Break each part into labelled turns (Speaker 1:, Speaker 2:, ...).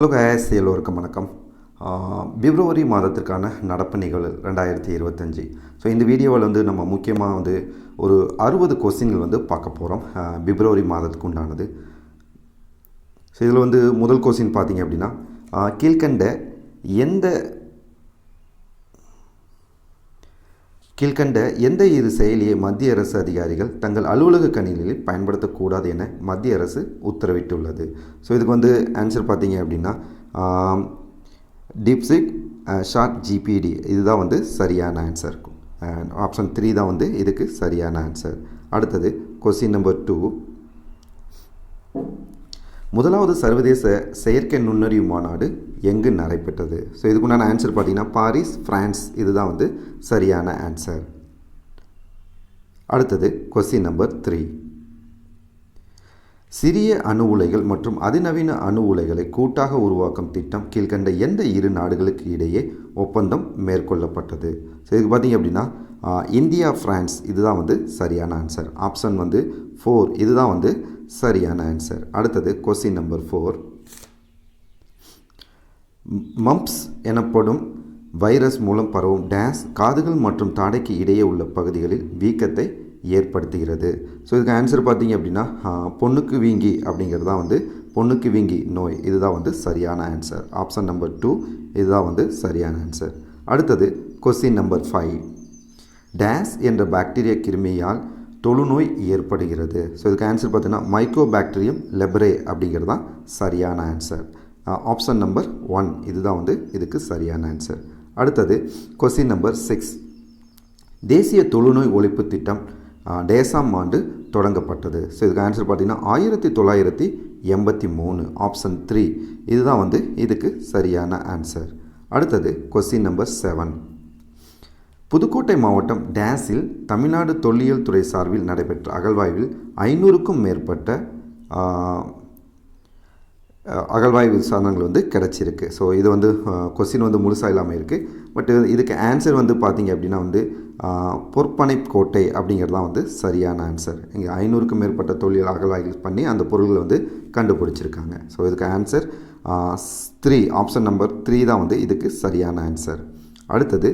Speaker 1: Hello case எல்லோருக்கும் வணக்கம். பிப்ரவரி மாதத்திற்கான நடப்பு நிகழ்வு ரெண்டாயிரத்தி இருபத்தஞ்சி. ஸோ இந்த வீடியோவில் வந்து நம்ம முக்கியமாக வந்து ஒரு அறுபது கொஸ்டின்கள் வந்து பார்க்க போகிறோம் பிப்ரவரி மாதத்துக்கு உண்டானது. ஸோ இதில் வந்து முதல் கொஸ்டின் பார்த்தீங்க அப்படின்னா கீழ்கண்ட எந்த கீழ்கண்ட எந்த இரு செயலியை மத்திய அரசு அதிகாரிகள் தங்கள் அலுவலக கணினியில் பயன்படுத்தக்கூடாது என மத்திய அரசு உத்தரவிட்டுள்ளது. ஸோ இதுக்கு வந்து ஆன்சர் பார்த்தீங்க அப்படின்னா டிப்சிக் ஷார்ட் ஜிபிடி இதுதான் வந்து சரியான ஆன்சர் இருக்கும் ஆப்ஷன் த்ரீ தான் வந்து இதுக்கு சரியான ஆன்சர் அடுத்தது கொஸ்டின் நம்பர் டூ முதலாவது சர்வதேச செயற்கை நுண்ணறிவு மாநாடு எங்கு நடைபெற்றது? ஸோ இதுக்குண்டான ஆன்சர் பார்த்தீங்கன்னா பாரிஸ் ஃப்ரான்ஸ் இதுதான் வந்து சரியான ஆன்சர் அடுத்தது கொஸ்டின் நம்பர் த்ரீ சிறிய அணு உலைகள் மற்றும் அதிநவீன அணு உலைகளை கூட்டாக உருவாக்கும் திட்டம் கீழ்கண்ட எந்த இரு நாடுகளுக்கு இடையே ஒப்பந்தம் மேற்கொள்ளப்பட்டது? ஸோ இதுக்கு பார்த்தீங்க அப்படின்னா இந்தியா ஃப்ரான்ஸ் இதுதான் வந்து சரியான ஆன்சர் ஆப்ஷன் வந்து ஃபோர் இதுதான் வந்து சரியான ஆன்சர் அடுத்தது கொஸ்டின் நம்பர் ஃபோர் மம்ப்ஸ் எனப்படும் வைரஸ் மூலம் பரவும் டேஸ் காதுகள் மற்றும் தாடைக்கு இடையே உள்ள பகுதிகளில் வீக்கத்தை ஏற்படுத்துகிறது. ஸோ இதுக்கு ஆன்சர் பார்த்தீங்க அப்படின்னா பொண்ணுக்கு வீங்கி அப்படிங்கிறது தான் வந்து பொண்ணுக்கு வீங்கி நோய். இதுதான் வந்து சரியான ஆன்சர் ஆப்ஷன் நம்பர் டூ இதுதான் வந்து சரியான ஆன்சர் அடுத்தது கொஸ்டின் நம்பர் ஃபைவ் டேஸ் என்ற பாக்டீரியா கிருமியால் தொழுநோய் ஏற்படுகிறது. ஸோ இதுக்கு ஆன்சர் பார்த்தீங்கன்னா மைக்ரோ லெப்ரே லெபரே அப்படிங்கிறது தான் சரியான ஆன்சர் ஆப்ஷன் நம்பர் ஒன் இதுதான் வந்து இதுக்கு சரியான ஆன்சர் அடுத்தது கொஸ்டின் நம்பர் சிக்ஸ் தேசிய தொழுநோய் ஒழிப்பு திட்டம் டேசாம் ஆண்டு தொடங்கப்பட்டது. ஸோ இதுக்கு ஆன்சர் பார்த்தீங்கன்னா ஆயிரத்தி தொள்ளாயிரத்தி எண்பத்தி மூணு ஆப்ஷன் த்ரீ இதுதான் வந்து இதுக்கு சரியான ஆன்சர் அடுத்தது கொஸ்டின் நம்பர் செவன் புதுக்கோட்டை மாவட்டம் டேஸில் தமிழ்நாடு தொல்லியல் துறை சார்பில் நடைபெற்ற அகழ்வாய்வில் ஐநூறுக்கும் மேற்பட்ட அகழ்வாய்வு சாதனங்கள் வந்து கிடச்சிருக்கு. ஸோ இது வந்து கொஸ்டின் வந்து முழுசாக இல்லாமல் இருக்குது பட் இதுக்கு ஆன்சர் வந்து பார்த்திங்க அப்படின்னா வந்து பொற்பனை கோட்டை அப்படிங்கிறதுதான் வந்து சரியான ஆன்சர் இங்கே ஐநூறுக்கும் மேற்பட்ட தொழில் அகழ்வாய்வு பண்ணி அந்த பொருள்களை வந்து கண்டுபிடிச்சிருக்காங்க. ஸோ இதுக்கு answer three option number three தான் வந்து இதுக்கு சரியான ஆன்சர் அடுத்தது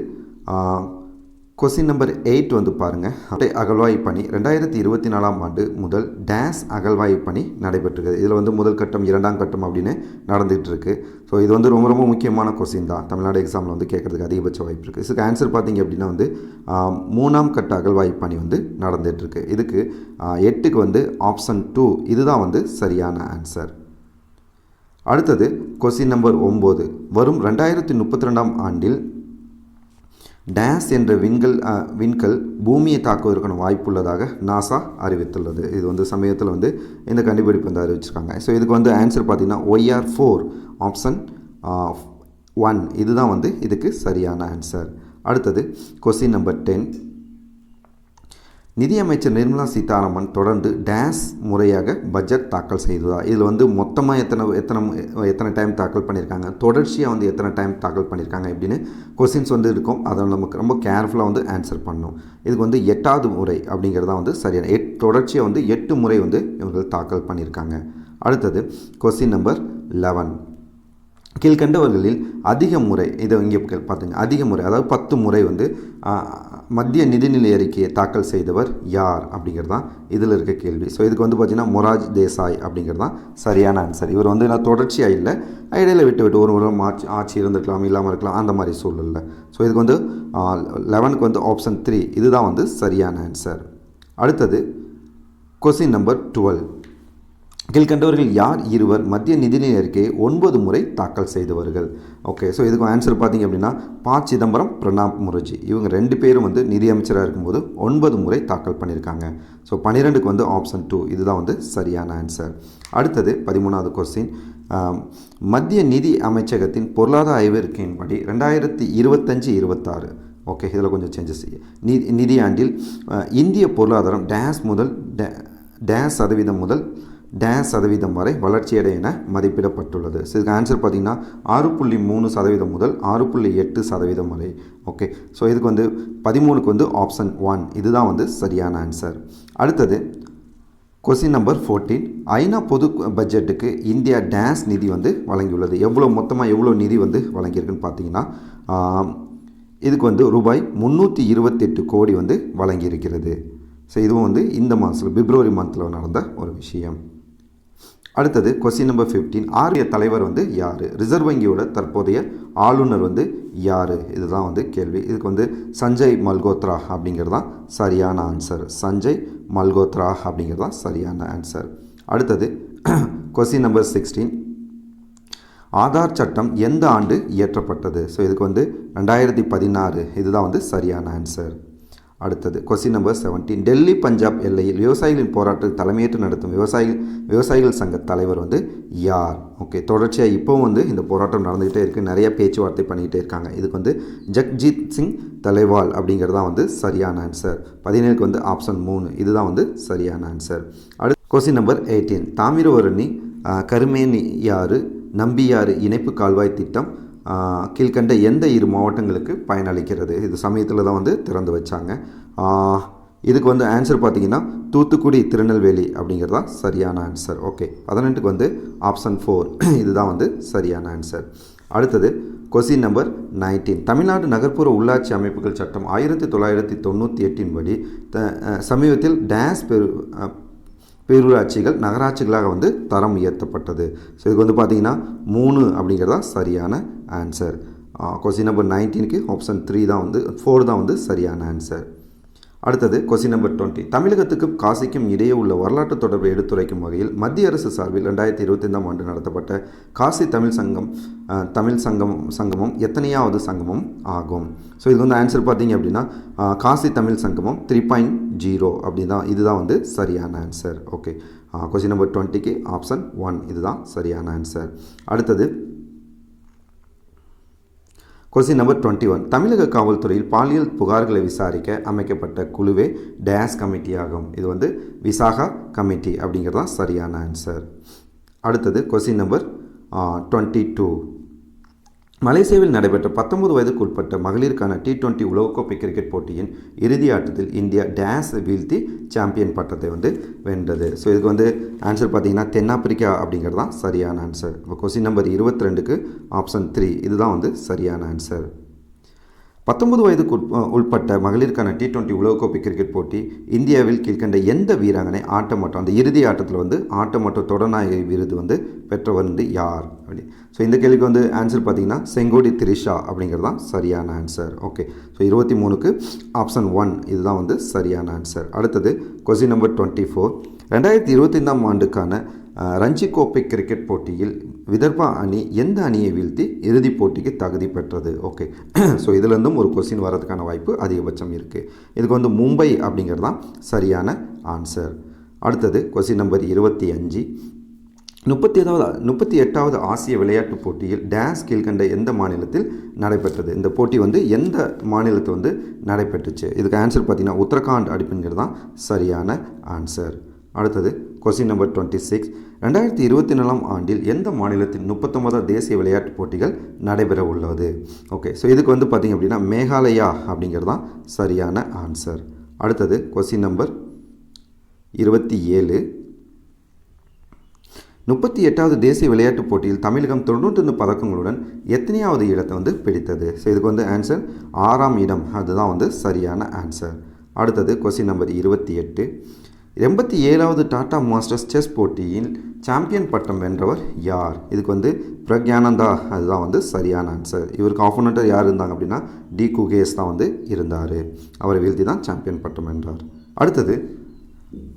Speaker 1: கொஸ்டின் நம்பர் எயிட் வந்து பாருங்கள் அட்டை அகழ்வாய் பணி ரெண்டாயிரத்தி இருபத்தி நாலாம் ஆண்டு முதல் டேஸ் அகழ்வாய் பணி நடைபெற்றிருக்குது. இதில் வந்து முதல் கட்டம் இரண்டாம் கட்டம் அப்படின்னு நடந்துகிட்டு இருக்கு ஸோ இது வந்து ரொம்ப ரொம்ப முக்கியமான கொஸ்டின் தான். தமிழ்நாடு எக்ஸாமில் வந்து கேட்கறதுக்கு அதிகபட்ச வாய்ப்பு இருக்குது இதுக்கு ஆன்சர் பார்த்தீங்க அப்படின்னா வந்து மூணாம் கட்ட அகழ்வாய் பணி வந்து நடந்துகிட்ருக்கு இதுக்கு எட்டுக்கு வந்து ஆப்ஷன் டூ இதுதான் வந்து சரியான ஆன்சர் அடுத்தது கொஸ்டின் நம்பர் ஒம்பது. வரும் ரெண்டாயிரத்தி முப்பத்தி ரெண்டாம் ஆண்டில் டேஸ் என்ற விண்கல் விண்கல் பூமியை தாக்குவதற்கான வாய்ப்புள்ளதாக நாசா அறிவித்துள்ளது. இது வந்து சமயத்தில் வந்து இந்த கண்டுபிடிப்பு வந்து அறிவிச்சிருக்காங்க. ஸோ இதுக்கு வந்து ஆன்சர் பார்த்தீங்கன்னா ஒய்ஆர் ஃபோர் ஆப்ஷன் ஒன் இதுதான் வந்து இதுக்கு சரியான ஆன்சர் அடுத்தது கொஸ்டின் நம்பர் டென் நிதியமைச்சர் நிர்மலா சீதாராமன் தொடர்ந்து டேஸ் முறையாக பட்ஜெட் தாக்கல் செய்ததா இதில் வந்து மொத்தமாக எத்தனை எத்தனை எத்தனை டைம் தாக்கல் பண்ணியிருக்காங்க? தொடர்ச்சியாக வந்து எத்தனை டைம் தாக்கல் பண்ணியிருக்காங்க அப்படின்னு கொஸ்டின்ஸ் வந்து இருக்கும். அதை நமக்கு ரொம்ப கேர்ஃபுல்லாக வந்து ஆன்சர் பண்ணணும். இதுக்கு வந்து எட்டாவது முறை அப்படிங்கிறது தான் வந்து சரியான எட் தொடர்ச்சியாக வந்து எட்டு முறை வந்து இவர்கள் தாக்கல் பண்ணியிருக்காங்க. அடுத்தது கொஸ்டின் நம்பர் லெவன் கீழ்கண்டவர்களில் அதிக முறை இதை இங்கே பார்த்துங்க அதிக முறை அதாவது பத்து முறை வந்து மத்திய நிதிநிலை அறிக்கையை தாக்கல் செய்தவர் யார் அப்படிங்கிறது தான் இதில் இருக்க கேள்வி. ஸோ இதுக்கு வந்து பார்த்தீங்கன்னா மொராஜ் தேசாய் அப்படிங்கிறது தான் சரியான ஆன்சர் இவர் வந்து நான் தொடர்ச்சியாக இல்லை இடையில விட்டு விட்டு ஒரு ஒரு ஆட்சி ஆட்சி இருந்திருக்கலாம் இல்லாமல் இருக்கலாம் அந்த மாதிரி சூழலில். ஸோ இதுக்கு வந்து லெவனுக்கு வந்து ஆப்ஷன் த்ரீ இதுதான் வந்து சரியான ஆன்சர் அடுத்தது கொஸ்டின் நம்பர் டுவெல் கீழ்கண்டவர்கள் யார்? இருவர். மத்திய நிதிநிலை அறிக்கையை ஒன்பது முறை தாக்கல் செய்தவர்கள் ஓகே ஸோ இதுக்கு ஆன்சர் பார்த்தீங்க அப்படின்னா ப. சிதம்பரம் பிரணாப் முகர்ஜி. இவங்க ரெண்டு பேரும் வந்து நிதியமைச்சராக இருக்கும்போது ஒன்பது முறை தாக்கல் பண்ணியிருக்காங்க. ஸோ பன்னிரெண்டுக்கு வந்து ஆப்ஷன் டூ இதுதான் வந்து சரியான ஆன்சர் அடுத்தது பதிமூணாவது கொஸ்டின் மத்திய நிதி அமைச்சகத்தின் பொருளாதார ஆய்வறிக்கையின்படி ரெண்டாயிரத்தி இருபத்தஞ்சு இருபத்தாறு. ஓகே இதில் கொஞ்சம் சேஞ்சஸ் நிதி நிதியாண்டில் இந்திய பொருளாதாரம் டேஸ் முதல் டே- டேஸ் சதவீதம் முதல் டேஸ் சதவீதம் வரை வளர்ச்சியடை என மதிப்பிடப்பட்டுள்ளது. ஸோ இதுக்கு ஆன்சர் பார்த்தீங்கன்னா ஆறு புள்ளி மூணு சதவீதம் முதல் ஆறு புள்ளி எட்டு சதவீதம் வரை. ஓகே ஸோ இதுக்கு வந்து பதிமூணுக்கு வந்து ஆப்ஷன் ஒன் இதுதான் வந்து சரியான ஆன்சர் அடுத்தது கொஸ்டின் நம்பர் ஃபோர்டீன் ஐநா பொது பட்ஜெட்டுக்கு இந்தியா டேஸ் நிதி வந்து வழங்கியுள்ளது. எவ்வளோ மொத்தமாக எவ்வளோ நிதி வந்து வழங்கியிருக்குன்னு பார்த்தீங்கன்னா இதுக்கு வந்து ரூபாய் முந்நூற்றி இருபத்தெட்டு கோடி வந்து வழங்கியிருக்கிறது. ஸோ இதுவும் வந்து இந்த மாதத்தில் பிப்ரவரி மந்தில் நடந்த ஒரு விஷயம். அடுத்தது கொஸ்டின் நம்பர் ஃபிஃப்டீன் ஆர்பிஐ தலைவர் வந்து யார்? ரிசர்வ் வங்கியோட தற்போதைய ஆளுநர் வந்து யார்? இதுதான் வந்து கேள்வி. இதுக்கு வந்து சஞ்சய் மல்கோத்ரா அப்படிங்கிறது தான் சரியான ஆன்சர் சஞ்சய் மல்கோத்ரா அப்படிங்கிறது தான் சரியான ஆன்சர் அடுத்தது கொஸ்டின் நம்பர் சிக்ஸ்டீன் ஆதார் சட்டம் எந்த ஆண்டு இயற்றப்பட்டது? ஸோ இதுக்கு வந்து ரெண்டாயிரத்தி பதினாறு. இதுதான் வந்து சரியான ஆன்சர் அடுத்தது. Question number seventeen Delhi Punjab எல்லையில் விவசாயிகளின் போராட்டத்தில் தலைமையேற்று நடத்தும் விவசாயிகள் விவசாயிகள் சங்க தலைவர் வந்து யார்? ஓகே தொடர்ச்சியாக இப்போவும் வந்து இந்த போராட்டம் நடந்துகிட்டே இருக்குது நிறைய பேச்சுவார்த்தை பண்ணிக்கிட்டே இருக்காங்க. இதுக்கு வந்து ஜக்ஜீத் சிங் தலைவால் அப்படிங்கிறது தான் வந்து சரியான ஆன்சர் பதினேழுக்கு வந்து ஆப்ஷன் மூணு. இதுதான் வந்து சரியான ஆன்சர் அடுத்து கொஸ்டின் நம்பர் எயிட்டீன் தாமிரவரணி ஆஹ், கருமேனியாறு நம்பியாறு இணைப்பு கால்வாய் திட்டம் கீழ்கண்ட எந்த இரு மாவட்டங்களுக்கு பயனளிக்கிறது? இது சமயத்தில் தான் வந்து திறந்து வச்சாங்க. இதுக்கு வந்து ஆன்சர் பார்த்தீங்கன்னா தூத்துக்குடி திருநெல்வேலி அப்படிங்கிறது தான் சரியான ஆன்சர் ஓகே பதினெட்டுக்கு வந்து ஆப்ஷன் ஃபோர் இதுதான் வந்து சரியான ஆன்சர் அடுத்தது கொஸ்டின் நம்பர் நைன்டீன் தமிழ்நாடு நகர்ப்புற உள்ளாட்சி அமைப்புகள் சட்டம் ஆயிரத்தி தொள்ளாயிரத்தி தொண்ணூற்றி எட்டின் படி த- சமீபத்தில் டேஸ் பெரு பேரூராட்சிகள் நகராட்சிகளாக வந்து தரம் உயர்த்தப்பட்டது. ஸோ இதுக்கு வந்து பார்த்திங்கன்னா மூணு அப்படிங்கிறதா சரியான ஆன்சர் கொஸ்டின் நம்பர் நைன்டீனுக்கு ஆப்ஷன் த்ரீ தான் வந்து ஃபோர் தான் வந்து சரியான ஆன்சர் அடுத்தது கொஸ்டின் நம்பர் டுவெண்ட்டி தமிழகத்துக்கும் காசிக்கும் இடையே உள்ள வரலாற்று தொடர்பை எடுத்துரைக்கும் வகையில் மத்திய அரசு சார்பில் ரெண்டாயிரத்தி இருபத்தைந்தாம் ஆண்டு நடத்தப்பட்ட காசி தமிழ் சங்கம் uh, தமிழ் சங்கம் சங்கமம் எத்தனையாவது சங்கமம் ஆகும். ஸோ இது வந்து ஆன்சர் பார்த்தீங்க அப்படின்னா uh, காசி தமிழ் சங்கமம் த்ரீ பாயிண்ட் ஜீரோ அப்படி தான் இதுதான் வந்து சரியான ஆன்சர் ஓகே கொஸ்டின் நம்பர் டுவெண்ட்டிக்கு ஆப்ஷன் ஒன் இதுதான் சரியான ஆன்சர் அடுத்தது கொஸ்டின் நம்பர் டுவெண்ட்டி ஒன் தமிழக காவல்துறையில் பாலியல் புகார்களை விசாரிக்க அமைக்கப்பட்ட குழுவே டேஸ் கமிட்டி ஆகும். இது வந்து விசாகா கமிட்டி அப்படிங்கிறது தான் சரியான ஆன்சர் அடுத்தது கொஸ்டின் நம்பர் டுவெண்ட்டி டூ மலேசியாவில் நடைபெற்ற பத்தொன்பது வயதுக்கு உட்பட்ட மகளிருக்கான டி டுவெண்ட்டி உலகக்கோப்பை கிரிக்கெட் போட்டியின் இறுதி ஆட்டத்தில் இந்தியா டேஸ் வீழ்த்தி சாம்பியன் பட்டத்தை வந்து வென்றது. ஸோ இதுக்கு வந்து ஆன்சர் பார்த்தீங்கன்னா தென்னாப்பிரிக்கா அப்படிங்கிறது தான் சரியான ஆன்சர் இப்போ கொஸ்டின் நம்பர் இருபத்தி ரெண்டுக்கு ஆப்ஷன் த்ரீ இதுதான் வந்து சரியான ஆன்சர் பத்தொன்பது வயதுக்கு உட்பட்ட மகளிருக்கான டி டுவெண்ட்டி உலகக்கோப்பை கிரிக்கெட் போட்டி இந்தியாவில் கீழ்கண்ட எந்த வீராங்கனை ஆட்டமாட்டம் அந்த இறுதி ஆட்டத்தில் வந்து ஆட்டம் மற்றும் தொடர்நாயகி விருது வந்து பெற்றவர் வந்து யார்? அப்படி. ஸோ இந்த கேள்விக்கு வந்து ஆன்சர் பார்த்தீங்கன்னா செங்கோடி திரிஷா அப்படிங்கிறது தான் சரியான ஆன்சர் ஓகே ஸோ இருபத்தி மூணுக்கு ஆப்ஷன் ஒன் இதுதான் வந்து சரியான ஆன்சர் அடுத்தது கொஸ்டின் நம்பர் டுவெண்ட்டி ஃபோர் ரெண்டாயிரத்தி இருபத்தைந்தாம் ஆண்டுக்கான ரஞ்சி கோப்பை கிரிக்கெட் போட்டியில் விதர்பா அணி எந்த அணியை வீழ்த்தி இறுதிப் போட்டிக்கு தகுதி பெற்றது? ஓகே ஸோ இதுலேருந்தும் ஒரு கொஸ்டின் வர்றதுக்கான வாய்ப்பு அதிகபட்சம் இருக்குது இதுக்கு வந்து மும்பை அப்படிங்கிறது தான் சரியான ஆன்சர் அடுத்தது கொஸ்டின் நம்பர் இருபத்தி அஞ்சு. முப்பத்தி ஏதாவது முப்பத்தி எட்டாவது ஆசிய விளையாட்டுப் போட்டியில் டேஸ் கீழ்கண்ட எந்த மாநிலத்தில் நடைபெற்றது? இந்த போட்டி வந்து எந்த மாநிலத்தில் வந்து நடைபெற்றுச்சு? இதுக்கு ஆன்சர் பார்த்தீங்கன்னா உத்தரகாண்ட் அப்படிங்கிறது தான் சரியான ஆன்சர் அடுத்தது கொஸ்டின் நம்பர் டுவெண்ட்டி சிக்ஸ் ரெண்டாயிரத்தி இருபத்தி நாலாம் ஆண்டில் எந்த மாநிலத்தில் முப்பத்தொன்பதாம் தேசிய விளையாட்டுப் போட்டிகள் நடைபெற உள்ளது? ஓகே ஸோ இதுக்கு வந்து பார்த்தீங்க அப்படின்னா மேகாலயா அப்படிங்கிறது தான் சரியான ஆன்சர் அடுத்தது கொஸ்டின் நம்பர் இருபத்தி ஏழு. முப்பத்தி எட்டாவது தேசிய விளையாட்டுப் போட்டியில் தமிழகம் தொண்ணூற்றொன்று பதக்கங்களுடன் எத்தனையாவது இடத்தை வந்து பிடித்தது? ஸோ இதுக்கு வந்து ஆன்சர் ஆறாம் இடம். அதுதான் வந்து சரியான ஆன்சர் அடுத்தது கொஸ்டின் நம்பர் இருபத்தி எட்டு. எண்பத்தி ஏழாவது டாடா மாஸ்டர்ஸ் செஸ் போட்டியில் சாம்பியன் பட்டம் வென்றவர் யார்? இதுக்கு வந்து பிரக்யானந்தா. அதுதான் வந்து சரியான ஆன்சர் இவருக்கு ஆப்போனண்ட்டாக யார் இருந்தாங்க அப்படின்னா டி குகேஸ் தான் வந்து இருந்தார். அவரை வீழ்த்தி தான் சாம்பியன் பட்டம் வென்றார். அடுத்தது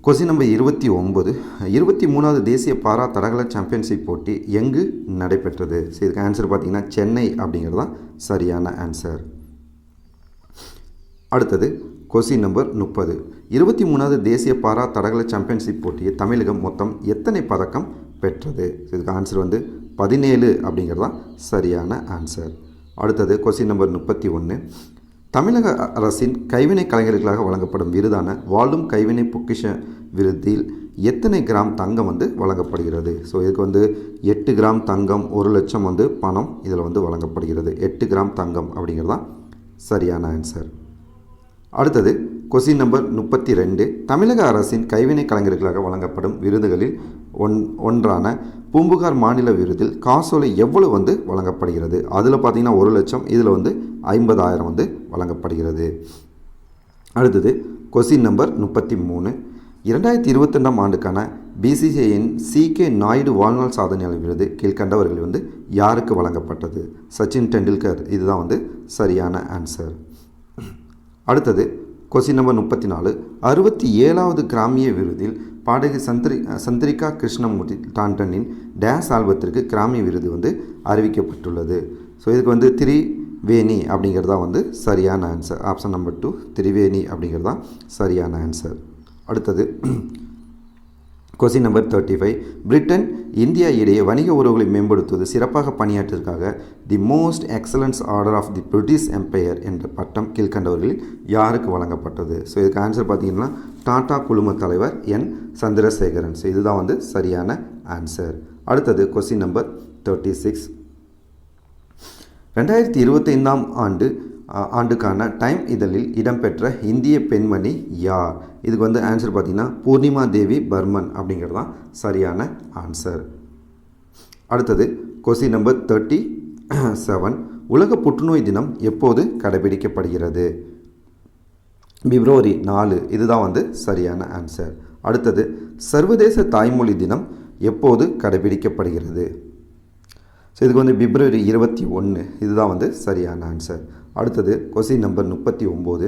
Speaker 1: கொஸ்டின் நம்பர் இருபத்தி ஒம்பது இருபத்தி மூணாவது தேசிய பாரா தடகள சாம்பியன்ஷிப் போட்டி எங்கு நடைபெற்றது? ஸோ இதுக்கு ஆன்சர் பார்த்திங்கன்னா சென்னை அப்படிங்கிறது தான் சரியான ஆன்சர் அடுத்தது கொஸ்டின் நம்பர் முப்பது. இருபத்தி மூணாவது தேசிய பாரா தடகள சாம்பியன்ஷிப் போட்டியை தமிழகம் மொத்தம் எத்தனை பதக்கம் பெற்றது? இதுக்கு ஆன்சர் வந்து பதினேழு அப்படிங்கிறது தான் சரியான ஆன்சர் அடுத்தது கொஸ்டின் நம்பர் முப்பத்தி ஒன்று. தமிழக அரசின் கைவினை கலைஞர்களுக்காக வழங்கப்படும் விருதான வாழும் கைவினை பொக்கிஷ விருதில் எத்தனை கிராம் தங்கம் வந்து வழங்கப்படுகிறது? ஸோ இதுக்கு வந்து எட்டு கிராம் தங்கம் ஒரு லட்சம் வந்து பணம் இதில் வந்து வழங்கப்படுகிறது. எட்டு கிராம் தங்கம் அப்படிங்கிறது தான் சரியான ஆன்சர் அடுத்தது கொஸ்டின் நம்பர் முப்பத்தி ரெண்டு தமிழக அரசின் கைவினை கலைஞர்களுக்காக வழங்கப்படும் விருதுகளில் ஒன் ஒன்றான பூம்புகார் மாநில விருதில் காசோலை எவ்வளவு வந்து வழங்கப்படுகிறது? அதில் பார்த்தீங்கன்னா ஒரு லட்சம் இதில் வந்து ஐம்பதாயிரம் வந்து வழங்கப்படுகிறது. அடுத்தது கொஸ்டின் நம்பர் முப்பத்தி மூணு இரண்டாயிரத்தி இருபத்தெண்டாம் ஆண்டுக்கான பிசிசிஐயின் சிகே நாயுடு வாழ்நாள் சாதனையாளர் விருது கீழ்கண்டவர்கள் வந்து யாருக்கு வழங்கப்பட்டது? சச்சின் டெண்டுல்கர் இதுதான் வந்து சரியான ஆன்சர் அடுத்தது கொஸ்டின் நம்பர் முப்பத்தி நாலு அறுபத்தி ஏழாவது கிராமிய விருதில் பாடகி சந்திரி சந்திரிகா கிருஷ்ணமூர்த்தி டாண்டனின் டேஸ் ஆல்பத்திற்கு கிராமிய விருது வந்து அறிவிக்கப்பட்டுள்ளது. ஸோ இதுக்கு வந்து திரிவேணி அப்படிங்கிறது தான் வந்து சரியான answer option number two Triveni அப்படிங்கிறது தான் சரியான ஆன்சர் அடுத்தது question number thirty five Britain India இடையே வணிக உறவுகளை மேம்படுத்துவது சிறப்பாக பணியாற்றிற்காக the most excellence order of the British Empire என்ற பட்டம் கீழ்கண்டவர்களில் யாருக்கு வழங்கப்பட்டது? ஸோ இதுக்கு ஆன்சர் பார்த்தீங்கன்னா டாடா குழும தலைவர் என். சந்திரசேகரன். ஸோ இதுதான் வந்து சரியான ஆன்சர் அடுத்தது கொஸ்டின் நம்பர் தேர்ட்டி சிக்ஸ் ரெண்டாயிரத்தி இருபத்தைந்தாம் ஆண்டு ஆண்டுக்கான டைம் இதழில் இடம்பெற்ற இந்திய பெண்மணி யார்? இதுக்கு வந்து ஆன்சர் பார்த்தீங்கன்னா பூர்ணிமா தேவி பர்மன் அப்படிங்கிறது தான் சரியான ஆன்சர் அடுத்தது கொஸ்டின் நம்பர் தேர்ட்டி செவன் உலக புற்றுநோய் தினம் எப்போது கடைபிடிக்கப்படுகிறது? பிப்ரவரி நாலு இதுதான் வந்து சரியான ஆன்சர் அடுத்தது சர்வதேச தாய்மொழி தினம் எப்போது கடைபிடிக்கப்படுகிறது? ஸோ இதுக்கு வந்து பிப்ரவரி இருபத்தி ஒன்று இதுதான் வந்து சரியான ஆன்சர் அடுத்தது கொஸ்டின் நம்பர் முப்பத்தி ஒம்பது.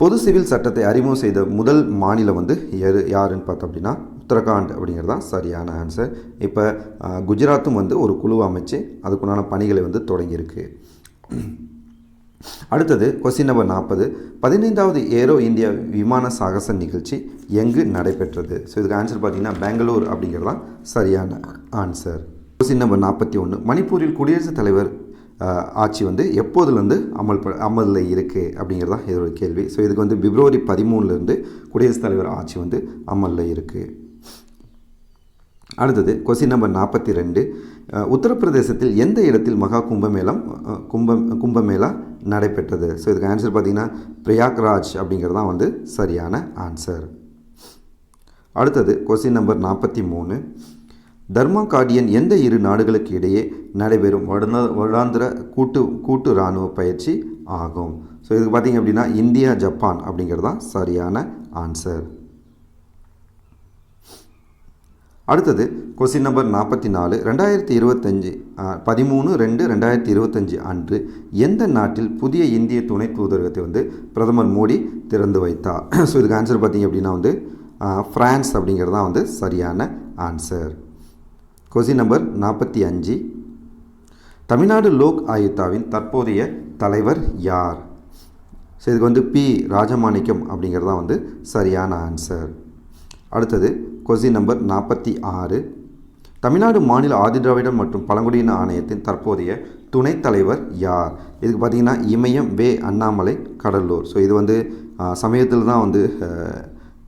Speaker 1: பொது சிவில் சட்டத்தை அறிமுகம் செய்த முதல் மாநிலம் வந்து யாரு யாருன்னு பார்த்தோம் அப்படின்னா உத்தரகாண்ட் அப்படிங்கிறது தான் சரியான ஆன்சர் இப்போ குஜராத்தும் வந்து ஒரு குழு அமைச்சு அதுக்குண்டான பணிகளை வந்து தொடங்கியிருக்கு. அடுத்தது கொஸ்டின் நம்பர் நாற்பது. பதினைந்தாவது ஏரோ இந்தியா விமான சாகச நிகழ்ச்சி எங்கு நடைபெற்றது? ஸோ இதுக்கு ஆன்சர் பார்த்தீங்கன்னா பெங்களூர் அப்படிங்கிறது தான் சரியான ஆன்சர் கொஸ்டின் நம்பர் நாற்பத்தி ஒன்று மணிப்பூரில் குடியரசுத் தலைவர் ஆட்சி வந்து எப்போதுலேருந்து அமல் அமலில் இருக்குது அப்படிங்கிறது தான் இதோட கேள்வி. ஸோ இதுக்கு வந்து பிப்ரவரி பதிமூணுலேருந்து குடியரசுத் தலைவர் ஆட்சி வந்து அமலில் இருக்குது அடுத்தது கொஸ்டின் நம்பர் நாற்பத்தி ரெண்டு. உத்தரப்பிரதேசத்தில் எந்த இடத்தில் மகா கும்பமேளம் கும்பம் கும்பமேளா நடைபெற்றது? ஸோ இதுக்கு ஆன்சர் பார்த்திங்கன்னா பிரயாக்ராஜ் அப்படிங்கிறது தான் வந்து சரியான ஆன்சர் அடுத்தது கொஸ்டின் நம்பர் நாற்பத்தி மூணு. தர்மா கார்டியன் எந்த இரு நாடுகளுக்கு இடையே நடைபெறும் வருடா வருடாந்திர கூட்டு கூட்டு இராணுவ பயிற்சி ஆகும்? ஸோ இதுக்கு பார்த்தீங்க அப்படின்னா இந்தியா ஜப்பான் அப்படிங்கிறது தான் சரியான ஆன்சர் அடுத்தது கொஸ்டின் நம்பர் நாற்பத்தி நாலு. ரெண்டாயிரத்தி இருபத்தஞ்சி பதிமூணு ரெண்டு ரெண்டாயிரத்தி இருபத்தஞ்சி அன்று எந்த நாட்டில் புதிய இந்திய துணை தூதரகத்தை வந்து பிரதமர் மோடி திறந்து வைத்தார்? ஸோ இதுக்கு ஆன்சர் பார்த்தீங்க அப்படின்னா வந்து ஃப்ரான்ஸ் அப்படிங்கிறது தான் வந்து சரியான ஆன்சர் கொஸ்டின் நம்பர் நாற்பத்தி அஞ்சு. தமிழ்நாடு லோக் ஆயுக்தாவின் தற்போதைய தலைவர் யார்? ஸோ இதுக்கு வந்து பி ராஜமாணிக்கம் அப்படிங்கிறது தான் வந்து சரியான ஆன்சர் அடுத்தது கொஸ்டின் நம்பர் நாற்பத்தி ஆறு. தமிழ்நாடு மாநில ஆதிதிராவிடம் மற்றும் பழங்குடியின ஆணையத்தின் தற்போதைய துணைத் தலைவர் யார்? இதுக்கு பார்த்தீங்கன்னா இமயம் வே அண்ணாமலை கடலூர். ஸோ இது வந்து சமயத்தில் தான் வந்து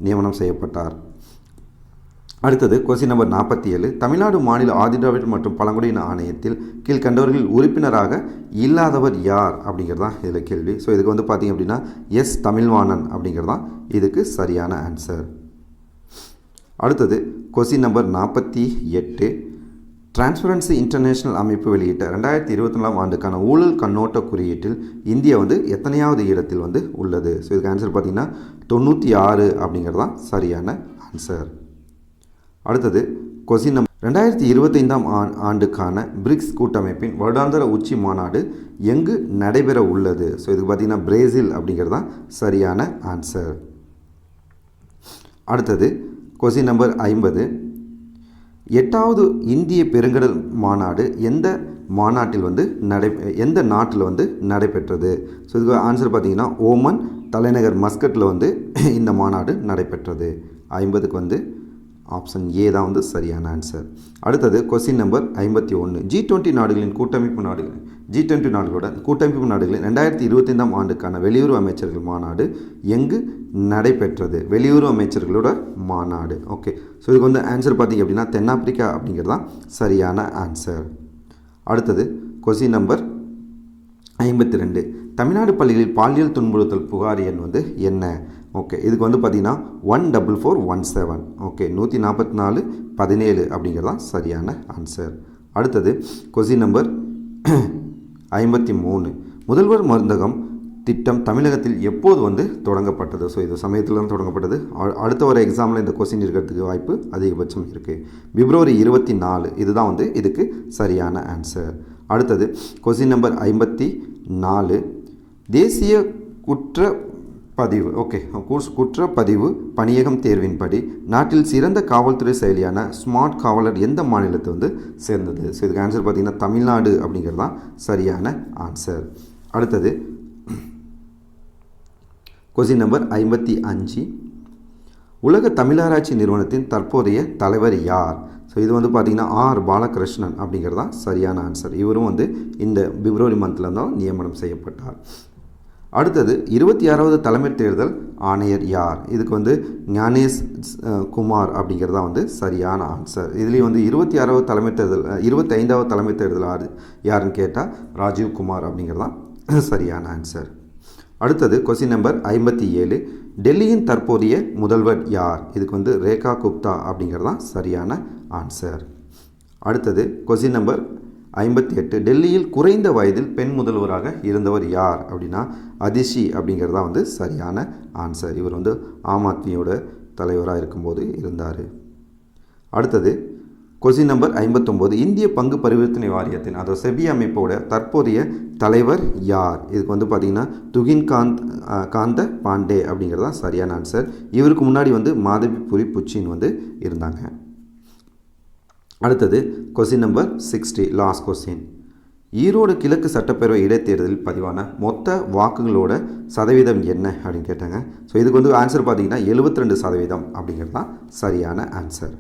Speaker 1: நியமனம் செய்யப்பட்டார். அடுத்தது கொஸ்டின் நம்பர் நாற்பத்தி ஏழு தமிழ்நாடு மாநில ஆதிதிராவிடர் மற்றும் பழங்குடியின ஆணையத்தில் கீழ்கண்டவர்கள் உறுப்பினராக இல்லாதவர் யார்? அப்படிங்கிறது தான் இதில் கேள்வி. ஸோ இதுக்கு வந்து பார்த்திங்க அப்படின்னா எஸ். தமிழ்வாணன் அப்படிங்கிறது தான் இதுக்கு சரியான ஆன்சர் அடுத்தது கொஸ்டின் நம்பர் நாற்பத்தி எட்டு. டிரான்ஸ்பரன்சி இன்டர்நேஷனல் அமைப்பு வெளியிட்ட ரெண்டாயிரத்தி இருபத்தி நாலாம் ஆண்டுக்கான ஊழல் கண்ணோட்ட குறியீட்டில் இந்தியா வந்து எத்தனையாவது இடத்தில் வந்து உள்ளது? ஸோ இதுக்கு ஆன்சர் பார்த்திங்கன்னா தொண்ணூற்றி ஆறு அப்படிங்கிறது தான் சரியான ஆன்சர் அடுத்தது கொஸ்டின் நம்பர் ரெண்டாயிரத்தி இருபத்தைந்தாம் ஆண்டுக்கான பிரிக்ஸ் கூட்டமைப்பின் வருடாந்திர உச்சி மாநாடு எங்கு நடைபெற உள்ளது? ஸோ இதுக்கு பார்த்திங்கன்னா பிரேசில் அப்படிங்கிறது தான் சரியான ஆன்சர் அடுத்தது கொஸ்டின் நம்பர் ஐம்பது. எட்டாவது இந்திய பெருங்கடல் மாநாடு எந்த மாநாட்டில் வந்து நடை எந்த நாட்டில் வந்து நடைபெற்றது? ஸோ இதுக்கு ஆன்சர் பார்த்தீங்கன்னா ஓமன் தலைநகர் மஸ்கட்டில் வந்து இந்த மாநாடு நடைபெற்றது. ஐம்பதுக்கு வந்து ஆப்ஷன் ஏ தான் வந்து சரியான ஆன்சர் அடுத்தது கொஸ்டின் நம்பர் ஐம்பத்தி ஒன்று ஜி டுவெண்ட்டி நாடுகளின் கூட்டமைப்பு நாடுகள். ஜி டுவெண்ட்டி நாடுகளோட கூட்டமைப்பு நாடுகளின் ரெண்டாயிரத்தி இருபத்தைந்தாம் ஆண்டுக்கான வெளியுறவு அமைச்சர்கள் மாநாடு எங்கு நடைபெற்றது? வெளியுறவு அமைச்சர்களோட மாநாடு. ஓகே ஸோ இதுக்கு வந்து ஆன்சர் பார்த்தீங்க அப்படின்னா தென்னாப்பிரிக்கா அப்படிங்கிறது தான் சரியான ஆன்சர் அடுத்தது கொஸ்டின் நம்பர் ஐம்பத்தி ரெண்டு. தமிழ்நாடு பள்ளிகளில் பாலியல் துன்புறுத்தல் புகார் எண் வந்து என்ன? ஓகே இதுக்கு வந்து பார்த்தீங்கன்னா one double four one seven okay நூற்றி நாற்பத்தி நாலு பதினேழு அப்படிங்கிறது தான் சரியான ஆன்சர் அடுத்தது கொஸ்டின் நம்பர் ஐம்பத்தி மூணு முதல்வர் மருந்தகம் திட்டம் தமிழகத்தில் எப்போது வந்து தொடங்கப்பட்டது? ஸோ இது சமயத்தில் தான் தொடங்கப்பட்டது அடுத்த ஒரு எக்ஸாமில் இந்த கொஸ்டின் இருக்கிறதுக்கு வாய்ப்பு அதிகபட்சம் இருக்குது பிப்ரவரி இருபத்தி நாலு இதுதான் வந்து இதுக்கு சரியான ஆன்சர் அடுத்தது கொஸ்டின் நம்பர் ஐம்பத்தி நாலு தேசிய குற்ற பதிவு ஓகே கோர்ஸ் குற்றப்பதிவு பணியகம் தேர்வின்படி நாட்டில் சிறந்த காவல்துறை செயலியான ஸ்மார்ட் காவலர் எந்த மாநிலத்தை வந்து சேர்ந்தது? ஸோ இதுக்கு ஆன்சர் பார்த்தீங்கன்னா தமிழ்நாடு அப்படிங்கிறது தான் சரியான ஆன்சர் அடுத்தது கொஸ்டின் நம்பர் ஐம்பத்தி அஞ்சு. உலக தமிழராட்சி நிறுவனத்தின் தற்போதைய தலைவர் யார்? ஸோ இது வந்து பார்த்திங்கன்னா ஆர் பாலகிருஷ்ணன் அப்படிங்கிறது தான் சரியான ஆன்சர் இவரும் வந்து இந்த பிப்ரவரி மந்தில் தான் நியமனம் செய்யப்பட்டார். அடுத்தது இருபத்தி ஆறாவது தலைமை தேர்தல் ஆணையர் யார்? இதுக்கு வந்து ஞானேஷ் குமார் அப்படிங்கிறது தான் வந்து சரியான ஆன்சர். இதுலேயும் வந்து இருபத்தி ஆறாவது தலைமை தேர்தல் இருபத்தி ஐந்தாவது தலைமை தேர்தல் ஆறு யாருன்னு கேட்டால் ராஜீவ் குமார் அப்படிங்கிறது தான் சரியான ஆன்சர். அடுத்தது கொஸ்டின் நம்பர் ஐம்பத்தி ஏழு. டெல்லியின் தற்போதைய முதல்வர் யார்? இதுக்கு வந்து ரேகா குப்தா அப்படிங்கிறது தான் சரியான ஆன்சர். அடுத்தது கொஸ்டின் நம்பர் ஐம்பத்தி எட்டு டெல்லியில் குறைந்த வயதில் பெண் முதல்வராக இருந்தவர் யார் அப்படின்னா அதிஷி அப்படிங்கிறது தான் வந்து சரியான ஆன்சர் இவர் வந்து ஆம் ஆத்மியோட தலைவராக இருக்கும்போது இருந்தார். அடுத்தது கொஸ்டின் நம்பர் ஐம்பத்தொம்போது இந்திய பங்கு பரிவர்த்தனை வாரியத்தின் அதாவது செபி அமைப்போட தற்போதைய தலைவர் யார்? இதுக்கு வந்து பார்த்திங்கன்னா துகின் காந்த் காந்த பாண்டே அப்படிங்கிறது தான் சரியான ஆன்சர் இவருக்கு முன்னாடி வந்து மாதவி புரி புச்சின் வந்து இருந்தாங்க. அடுத்தது question number sixty last question Erode கிழக்கு சட்டப்பேரவை இடைத்தேர்தலில் பதிவான மொத்த வாக்குகளோட சதவீதம் என்ன அப்படின்னு கேட்டாங்க. ஸோ இதுக்கு வந்து ஆன்சர் பார்த்தீங்கன்னா 72% சதவீதம் அப்படிங்கிறது தான் சரியான ஆன்சர்